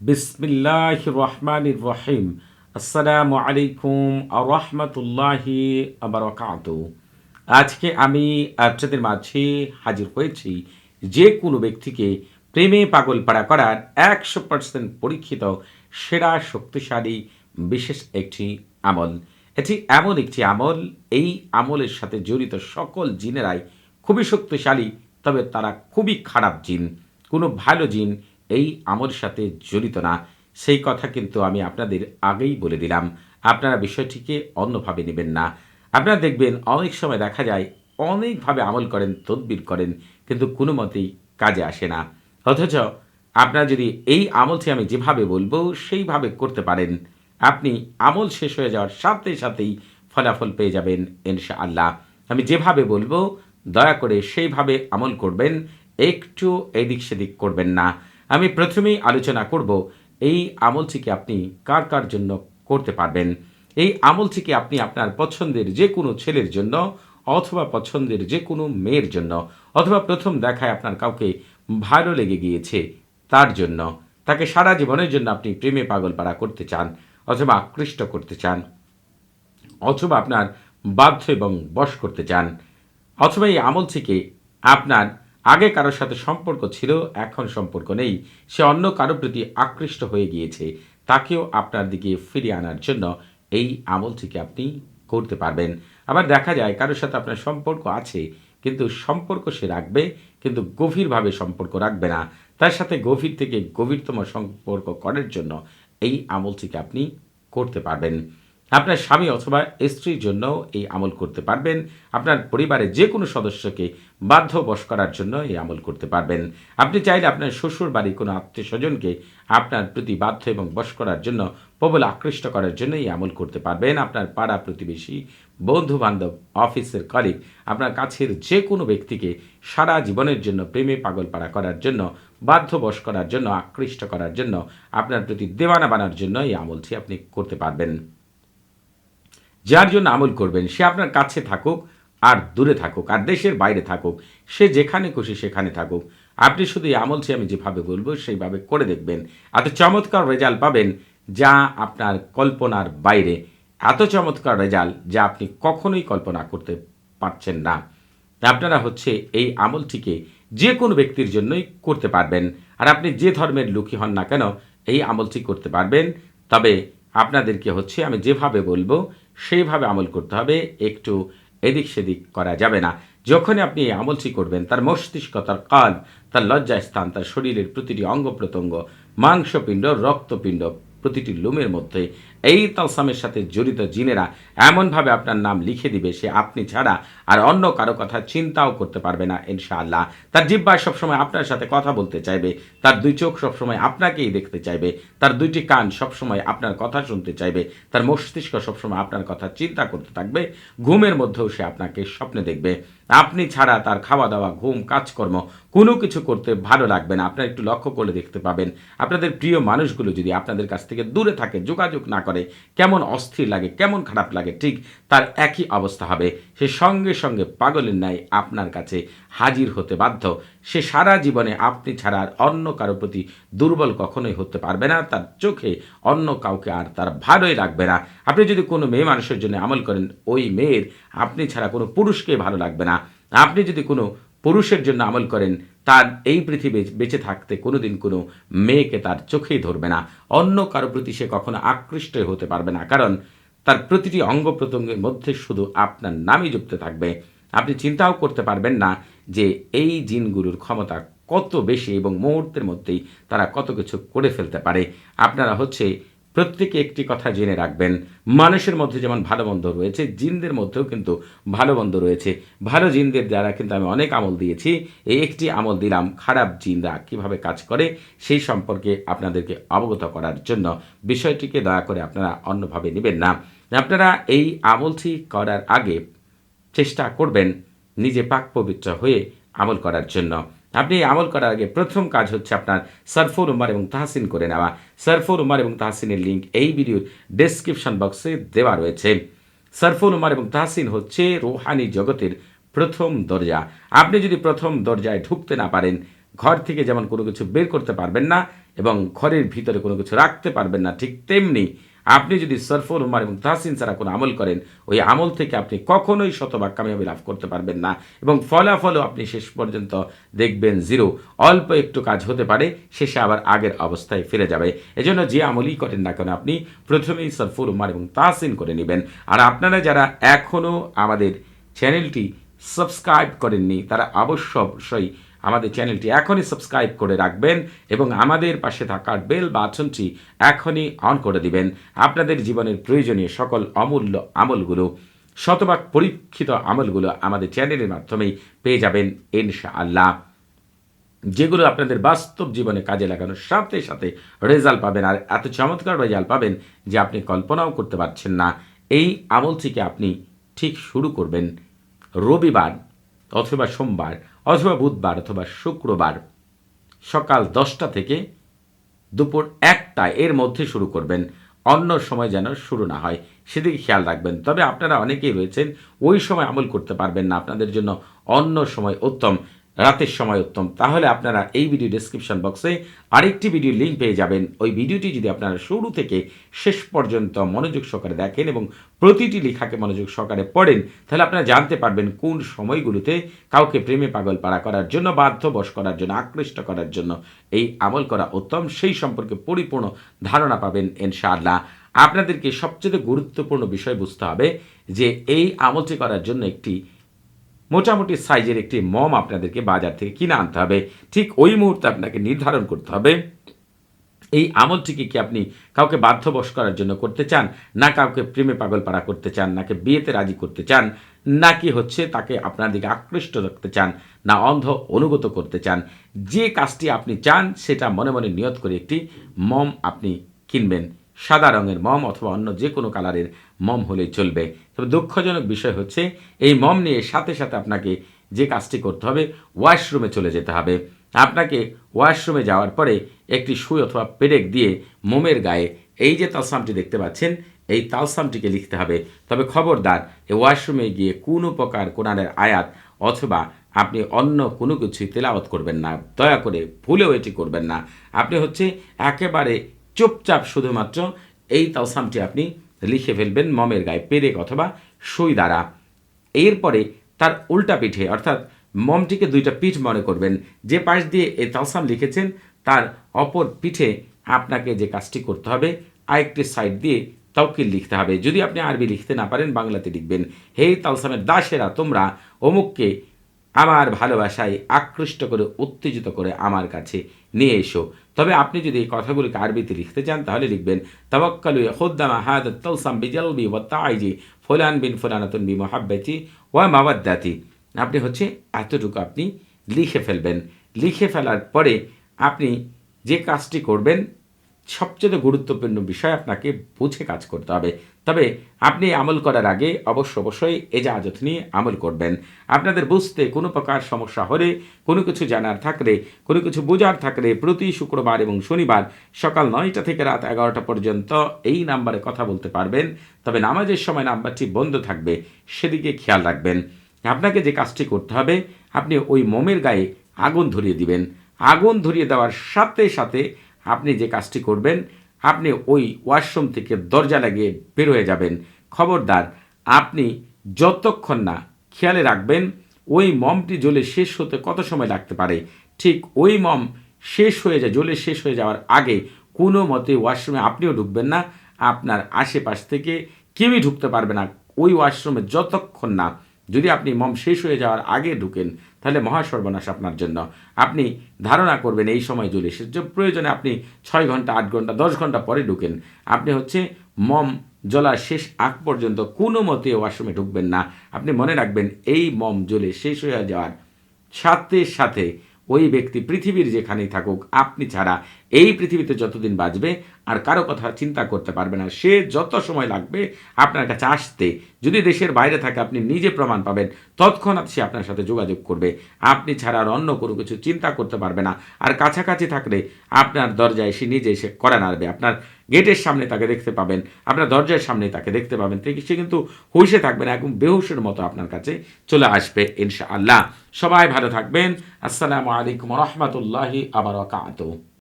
বিসমিল্লাহ রহমান রহিম। আসসালামু আলাইকুম রহমতুল্লাহি আবরকাত আজকে আমি আপনাদের মাঝে হাজির হয়েছি যে কোনো ব্যক্তিকে প্রেমে পাগল পাড়া করার একশো পার্সেন্ট পরীক্ষিত, সেরা, শক্তিশালী, বিশেষ একটি আমল। এটি এমন একটি আমল, এই আমলের সাথে জড়িত সকল জিনেরাই খুবই শক্তিশালী, তবে তারা খুবই খারাপ জিন। কোনো ভালো জিন এই আমলের সাথে জড়িত না। সেই কথা কিন্তু আমি আপনাদের আগেই বলে দিলাম। আপনারা বিষয়টিকে অন্যভাবে নেবেন না। আপনারা দেখবেন অনেক সময় দেখা যায় অনেকভাবে আমল করেন, তদবির করেন, কিন্তু কোনো মতেই কাজে আসে না। অথচ আপনারা যদি এই আমলটি আমি যেভাবে বলব, সেইভাবে করতে পারেন। আপনি আমল শেষ হয়ে যাওয়ার সাথে সাথেই ফলাফল পেয়ে যাবেন ইনশা আল্লাহ আমি যেভাবে বলব, দয়া করে সেইভাবে আমল করবেন, একটু এদিক সেদিক করবেন না। আমি প্রথমেই আলোচনা করব এই আমলটিকে আপনি কার কার জন্য করতে পারবেন? এই আমলটিকে আপনি আপনার পছন্দের যে কোনো ছেলের জন্য অথবা পছন্দের যে কোনো মেয়ের জন্য অথবা প্রথম দেখায় আপনার কাউকে ভালো লেগে গিয়েছে তার জন্য। তাকে সারা জীবনের জন্য আপনি প্রেমে পাগল পাড়া করতে চান অথবা আকৃষ্ট করতে চান অথবা আপনার বাধ্য এবং বশ করতে চান। অথবা এই আমল থেকে আপনার আগে কারোর সাথে সম্পর্ক ছিল, এখন সম্পর্ক নেই। সে অন্য কারও প্রতি আকৃষ্ট হয়ে গিয়েছে। তাকেও আপনার দিকে ফিরিয়ে আনার জন্য এই আমলটিকে আপনি করতে পারবেন। আবার দেখা যায়, কারোর সাথে আপনার সম্পর্ক আছে, কিন্তু সম্পর্ক সে রাখবে, কিন্তু গভীরভাবে সম্পর্ক রাখবে না। তার সাথে গভীর থেকে গভীরতম সম্পর্ক করার জন্য এই আমলটিকে আপনি করতে পারবেন। আপনার স্বামী অথবা স্ত্রীর জন্য এই আমল করতে পারবেন। আপনার পরিবারের যে কোনো সদস্যকে বাধ্য বশ করার জন্য এই আমল করতে পারবেন। আপনি চাইলে আপনার শ্বশুর বাড়ির কোনো আত্মীয় স্বজনকে আপনার প্রতি বাধ্য এবং বশ করার জন্য, প্রবল আকৃষ্ট করার জন্য এই আমল করতে পারবেন। আপনার পাড়া প্রতিবেশী বন্ধু বান্ধব অফিসের কলিগ আপনার কাছের যে কোনো ব্যক্তিকে সারা জীবনের জন্য প্রেমে পাগল পাড়া করার জন্য বাধ্য বশ করার জন্য, আকৃষ্ট করার জন্য, আপনার প্রতি দেওয়ানা বানার জন্য এই আমলটি আপনি করতে পারবেন। যার জন্য আমল করবেন, সে আপনার কাছে থাকুক আর দূরে থাকুক, আর দেশের বাইরে থাকুক, সে যেখানে খুশি সেখানে থাকুক। আপনি শুধু এই আমলটি আমি যেভাবে বলব, সেইভাবে করে দেখবেন। এত চমৎকার রেজাল্ট পাবেন যা আপনার কল্পনার বাইরে। এত চমৎকার রেজাল্ট যা আপনি কখনোই কল্পনা করতে পারছেন না। আপনারা হচ্ছে এই আমলটিকে যে কোনো ব্যক্তির জন্যই করতে পারবেন। আর আপনি যে ধর্মের লুকি হন না কেন, এই আমলটি করতে পারবেন। তবে আপনাদেরকে হচ্ছে আমি যেভাবে বলব সেইভাবে আমল করতে হবে, একটু এদিক সেদিক করা যাবে না। যখনই আপনি এই আমলটি করবেন, তার মস্তিষ্ক, তার কাল তার লজ্জাস্থান, তার শরীরের প্রতিটি অঙ্গ প্রত্যঙ্গ, মাংসপিণ্ড, রক্তপিণ্ড, প্রতিটি লুমের মধ্যে এই তালসামের সাথে জড়িত জিনেরা এমনভাবে আপনার নাম লিখে দিবে সে আপনি ছাড়া আর অন্য কারও কথা চিন্তাও করতে পারবে না, ইনশাআল্লাহ। তার জিব্বায় সবসময় আপনার সাথে কথা বলতে চাইবে, তার দুই চোখ সবসময় আপনাকেই দেখতে চাইবে, তার দুইটি কান সবসময় আপনার কথা শুনতে চাইবে, তার মস্তিষ্ক সবসময় আপনার কথা চিন্তা করতে থাকবে, ঘুমের মধ্যেও সে আপনাকে স্বপ্নে দেখবে। আপনি ছাড়া তার খাওয়া দাওয়া ঘুম, কাজকর্ম কোনো কিছু করতে ভালো লাগবে না। আপনার একটু লক্ষ্য করে দেখতে পাবেন। আপনাদের প্রিয় মানুষগুলো যদি আপনাদের কাছ থেকে দূরে থাকে, যোগাযোগ না করে। কেমন অস্থির লাগে, কেমন খারাপ লাগে, ঠিক তার একই অবস্থা হবে। সে সঙ্গে সঙ্গে পাগলের ন্যায় আপনার কাছে হাজির হতে বাধ্য। সে সারা জীবনে আপনি ছাড়া আর অন্য কারও প্রতি দুর্বল কখনোই হতে পারবে না। তার চোখে অন্য কাউকে আর তার ভালোই লাগবে না। আপনি যদি কোনো মেয়ে মানুষের জন্য আমল করেন, ওই মেয়ের আপনি ছাড়া কোনো পুরুষকে ভালো লাগবে না। আপনি যদি কোনো পুরুষের জন্য আমল করেন, তার এই পৃথিবী বেঁচে থাকতে কোনোদিন কোনো মেয়েকে তার চোখেই ধরবে না। অন্য কারও প্রতি সে কখনো আকৃষ্ট হতে পারবে না, কারণ তার প্রতিটি অঙ্গ প্রত্যঙ্গের মধ্যে শুধু আপনার নামই যুক্ত থাকবে। আপনি চিন্তাও করতে পারবেন না যে এই জিনগুলোর ক্ষমতা কত বেশি এবং মুহূর্তের মধ্যেই তারা কত কিছু করে ফেলতে পারে। আপনারা হচ্ছে প্রত্যেকে একটি কথা জেনে রাখবেন। মানুষের মধ্যে যেমন ভালো মন্দ রয়েছে, জিনদের মধ্যেও কিন্তু ভালো মন্দ রয়েছে। ভালো জিনদের দ্বারা কিন্তু আমি অনেক আমল দিয়েছি। এই একটি আমল দিলাম, খারাপ জিনরা কীভাবে কাজ করে, সেই সম্পর্কে আপনাদেরকে অবগত করার জন্য। বিষয়টিকে দয়া করে আপনারা অন্যভাবে নেবেন না। আপনারা এই আমলটি করার আগে চেষ্টা করবেন নিজে পাক পবিত্র হয়ে আমল করার জন্য। আপনি আমল করার আগে প্রথম কাজ হচ্ছে আপনার সারফুর উমার এবং তাহসিন করে নেওয়া। সারফুর উমার এবং তাহসিনের লিঙ্ক এই ভিডিওর ডেসক্রিপশন বক্সে দেওয়া রয়েছে। সারফুল উমার এবং তাহসিন হচ্ছে রোহানি জগতের প্রথম দরজা। আপনি যদি প্রথম দরজায় ঢুকতে না পারেন, ঘর থেকে যেমন কোনো কিছু বের করতে পারবেন না এবং ঘরের ভিতরে কোনো কিছু রাখতে পারবেন না, ঠিক তেমনি আপনি যদি সরফর উমার এবং তাহসিন ছাড়া কোনো আমল করেন, ওই আমল থেকে আপনি কখনোই শতভাগ কামিয়াবি লাভ করতে পারবেন না এবং ফলাফলও আপনি শেষ পর্যন্ত দেখবেন জিরো। অল্প একটু কাজ হতে পারে, শেষে আবার আগের অবস্থায় ফিরে যাবে। এজন্য যে আমলই করেন না কেন আপনি প্রথমেই সরফর উমার এবং তাহসিন করে নেবেন। আর আপনারা যারা এখনও আমাদের চ্যানেলটি সাবস্ক্রাইব করেননি, তারা অবশ্য অবশ্যই আমাদের চ্যানেলটি এখনই সাবস্ক্রাইব করে রাখবেন এবং আমাদের পাশে থাকার বেল বাটনটি এখনই অন করে দিবেন। আপনাদের জীবনের প্রয়োজনীয় সকল অমূল্য আমলগুলো, শতভাগ পরীক্ষিত আমলগুলো আমাদের চ্যানেলের মাধ্যমেই পেয়ে যাবেন ইনশাআল্লাহ। যেগুলো আপনাদের বাস্তব জীবনে কাজে লাগানোর সাথে সাথে রেজাল্ট পাবেন আর এত চমৎকার রেজাল্ট পাবেন যে আপনি কল্পনাও করতে পারছেন না। এই আমলটিকে আপনি ঠিক শুরু করবেন রবিবার অথবা সোমবার। অথবা বুধবার অথবা শুক্রবার সকাল দশটা থেকে দুপুর একটা এর মধ্যে শুরু করবেন। অন্য সময় যেন শুরু না হয়। সেদিকে খেয়াল রাখবেন। তবে আপনারা অনেকেই রয়েছেন, ওই সময় আমল করতে পারবেন না। আপনাদের জন্য অন্য সময় উত্তম। রাতের সময় উত্তম। তাহলে আপনারা এই ভিডিও ডেসক্রিপশন বক্সে আরেকটি ভিডিও লিঙ্ক পেয়ে যাবেন। ওই ভিডিওটি যদি আপনারা শুরু থেকে শেষ পর্যন্ত মনোযোগ সহকারে দেখেন এবং প্রতিটি লেখাকে মনোযোগ সহকারে পড়েন, তাহলে আপনারা জানতে পারবেন কোন সময়গুলোতে কাউকে প্রেমে পাগল পাড়া করার জন্য বাধ্য বশ করার জন্য, আকৃষ্ট করার জন্য এই আমল করা উত্তম। সেই সম্পর্কে পরিপূর্ণ ধারণা পাবেন ইনশাআল্লাহ। আপনাদেরকে সবচেয়ে গুরুত্বপূর্ণ বিষয় বুঝতে হবে যে এই আমলটি করার জন্য একটি মোটামুটি সাইজের একটি মম আপনাদেরকে বাজার থেকে কিনে আনতে হবে। ঠিক ওই মুহূর্তে আপনাকে নির্ধারণ করতে হবে, এই আমলটিকে কি আপনি কাউকে বাধ্যবশ করার জন্য করতে চান? না কাউকে প্রেমে পাগল পাড়া করতে চান, নাকি বিয়েতে রাজি করতে চান, নাকি হচ্ছে তাকে আপনার দিকে আকৃষ্ট রাখতে চান, না অন্ধ অনুগত করতে চান? যে কাজটি আপনি চান, সেটা মনে মনে নিয়ত করে একটি মম আপনি কিনবেন। সাদা রঙের মম অথবা অন্য যে কোনো কালারের মম হলেই চলবে। তবে দুঃখজনক বিষয় হচ্ছে, এই মম নিয়ে সাথে সাথে আপনাকে যে কাজটি করতে হবে, ওয়াশরুমে চলে যেতে হবে। আপনাকে ওয়াশরুমে যাওয়ার পরে একটি সুই অথবা পেরেক দিয়ে মোমের গায়ে এই যে তালসামটি দেখতে পাচ্ছেন, এই তালসামটিকে লিখতে হবে। তবে খবরদার এই ওয়াশরুমে গিয়ে কোনো প্রকার কোরআনের আয়াত অথবা আপনি অন্য কোনো কিছুই তেলাওয়াত করবেন না। দয়া করে ভুলেও এটি করবেন না। আপনি হচ্ছে একেবারে চুপচাপ শুধুমাত্র এই তালসামটি আপনি লিখে ফেলবেন মমের গায়ে পেরেক অথবা সই দ্বারা। এরপরে তার উল্টা পিঠে, অর্থাৎ মমটিকে দুইটা পিঠ মনে করবেন। যে পাশ দিয়ে এই তালসাম লিখেছেন, তার অপর পিঠে আপনাকে যে কাজটি করতে হবে, আরেকটি সাইড দিয়ে তৌকিল লিখতে হবে। যদি আপনি আরবি লিখতে না পারেন, বাংলাতে লিখবেন। হে তালসামের দাসেরা, তোমরা অমুককে আমার ভালোবাসায় আকৃষ্ট করে, উত্তেজিত করে আমার কাছে নিয়ে এসো। তবে আপনি যদি এই কথাগুলিকে আরবিতে লিখতে চান, তাহলে লিখবেন তাবাক্কালু খুদ্দামা হাদ তৌসাম বিজলবি ওয়া তাইজি, ফুলান বিন ফুলানাতুন বি মোহাব্বতি ওয়া মাওয়াদ্দাতি। আপনি হচ্ছে এতটুকু আপনি লিখে ফেলবেন। লিখে ফেলার পরে আপনি যে কাজটি করবেন সবচেয়ে গুরুত্বপূর্ণ বিষয় আপনাকে বুঝে কাজ করতে হবে। তবে আপনি আমল করার আগে অবশ্য অবশ্যই এজাজত নিয়ে আমল করবেন। আপনাদের বুঝতে কোনো প্রকার সমস্যা হলে, কোনো কিছু জানার থাকলে, কোনো কিছু বোঝার থাকলে প্রতি শুক্রবার এবং শনিবার সকাল নয়টা থেকে রাত এগারোটা পর্যন্ত এই নাম্বারে কথা বলতে পারবেন। তবে নামাজের সময় নাম্বারটি বন্ধ থাকবে, সেদিকে খেয়াল রাখবেন। আপনাকে যে কাজটি করতে হবে, আপনি ওই মোমের গায়ে আগুন ধরিয়ে দিবেন। আগুন ধরিয়ে দেওয়ার সাথে সাথে আপনি যে কাজটি করবেন, আপনি ওই ওয়াশরুম থেকে দরজা লাগিয়ে বের হয়ে যাবেন। খবরদার, আপনি যতক্ষণ না খেয়ালে রাখবেন, ওই মমটি জ্বলে শেষ হতে কত সময় লাগতে পারে? ঠিক ওই মম শেষ হয়ে যায়, জ্বলে শেষ হয়ে যাওয়ার আগে কোনো মতে ওয়াশরুমে আপনিও ঢুকবেন না। আপনার আশেপাশ থেকে কেউই ঢুকতে পারবে না। ওই ওয়াশরুমে যতক্ষণ না যদি আপনি মম শেষ হয়ে যাওয়ার আগে ঢুকেন তাহলে মহাসর্বনাশ আপনার জন্য। আপনি ধারণা করবেন এই সময় জুলে সে প্রয়োজনে আপনি ছয় ঘণ্টা, আট ঘণ্টা, দশ ঘণ্টা পরে ঢুকেন। আপনি হচ্ছে মম জ্বলার শেষ আগ পর্যন্ত কোনো মতে ওয়াশরুমে ঢুকবেন না। আপনি মনে রাখবেন এই মম জ্বলে শেষ হয়ে যাওয়ার সাথে সাথে ওই ব্যক্তি পৃথিবীর যেখানেই থাকুক, আপনি ছাড়া এই পৃথিবীতে যতদিন বাঁচবে আর কারও কথা চিন্তা করতে পারবে না, সে যত সময় লাগবে আপনার কাছে আসতে। যদি দেশের বাইরে থাকে, আপনি নিজে প্রমাণ পাবেন, তৎক্ষণাৎ সে আপনার সাথে যোগাযোগ করবে। আপনি ছাড়া আর অন্য কোনো কিছু চিন্তা করতে পারবে না। আর কাছাকাছি থাকলে আপনার দরজায় সে নিজে এসে করা নাড়বে। আপনার গেটের সামনে তাকে দেখতে পাবেন, আপনার দরজার সামনে তাকে দেখতে পাবেন। সে কিন্তু হুইসে থাকবে না, একদম বেহুশের মতো আপনার কাছে চলে আসবে ইনশা আল্লাহ সবাই ভালো থাকবেন। আসসালামু আলাইকুম রহমতুল্লাহি আবার